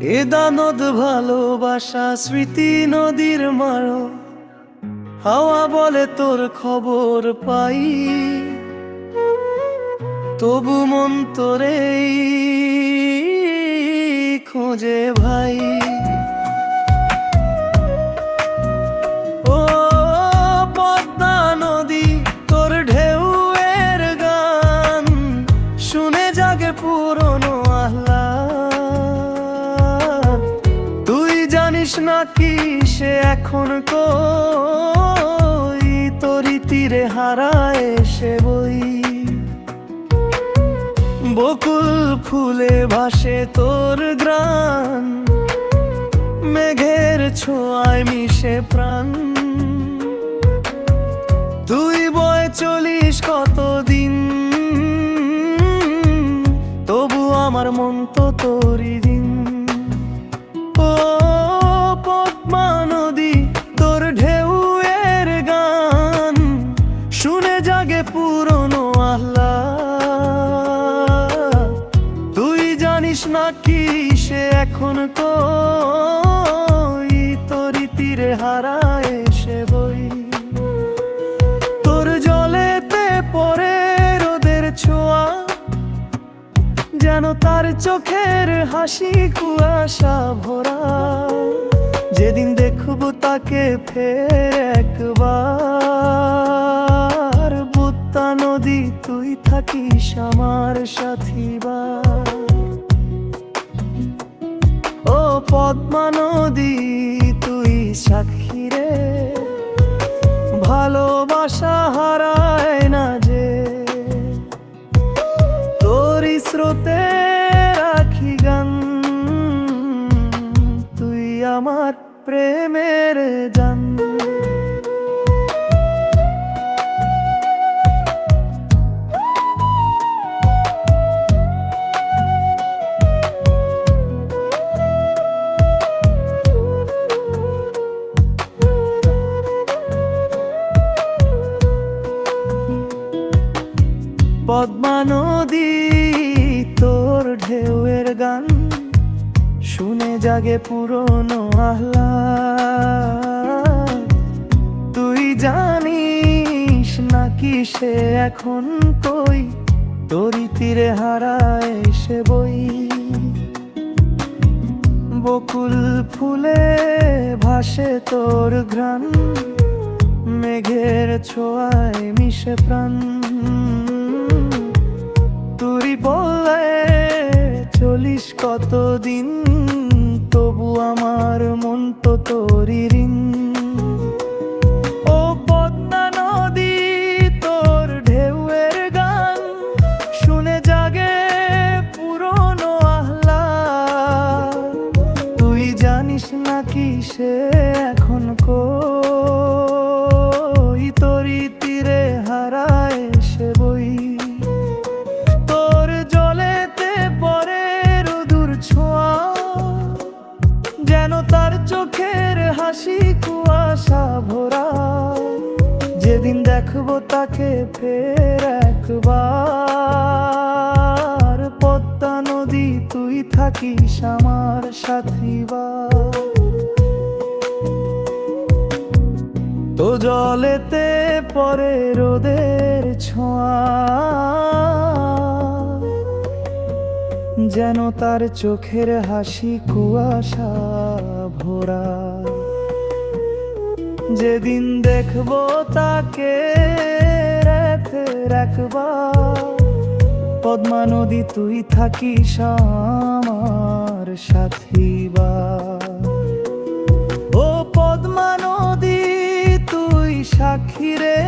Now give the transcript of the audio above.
এ দানদ ভালোবাসা স্মৃতি নদীর মারো। হাওয়া বলে তোর খবর পাই। তবু মন তোরে খোঁজে ভাই। জানিস না কি সে এখন কই? তোরই তীরে হারায় সে বই। বকুল ফুলে ভাসে তোর গ্রান মেঘের ছোঁয়ায় মিশে প্রাণ। তুই বয়ে চলিস কতদিন? তবু আমার মন তো তোরই জানিস না কি সে এখন কই? তোরই তীরে হারায় সে বই। তোর জলেতে পরে রোদের ছোঁয়া। যেন তার চোখের হাসি কুয়াশা ভরা। যেদিন দেখব তাকে ফের একবার। বুত্তা নদী, তুই থাকিস আমার সাথী বা পদ্মা নদী তুই সাক্ষী রে। ভালোবাসা হারায় না যে। তোরই স্রোতে রাখি গান। তুই আমার প্রেমের জান। জাগে পুরনো আহ্লাদ। তুই জানিস নাকি সে এখন কই? তোরই তীরে হারায় সে বই। বকুল ফুলে ভাসে তোর ঘ্রাণ। মেঘের ছোঁয়ায় মিশে প্রাণ। তুই বলে চলিস কতদিন? চোখের হাসি কুয়াশা ভরা। যেদিন দেখব তাকে ফের একবার। পদ্মা নদী, তুই থাকিস আমার সাথী বা। তো জলেতে পরে রোদের ছোঁয়া। যেন তার চোখের হাসি কুয়াশা। ভরা যেদিন দেখব তাকে রেখে রাখবা পদ্মা নদী, তুই থাকিস আমার সাথী বা ও পদ্মা নদী, তুই সাক্ষী রে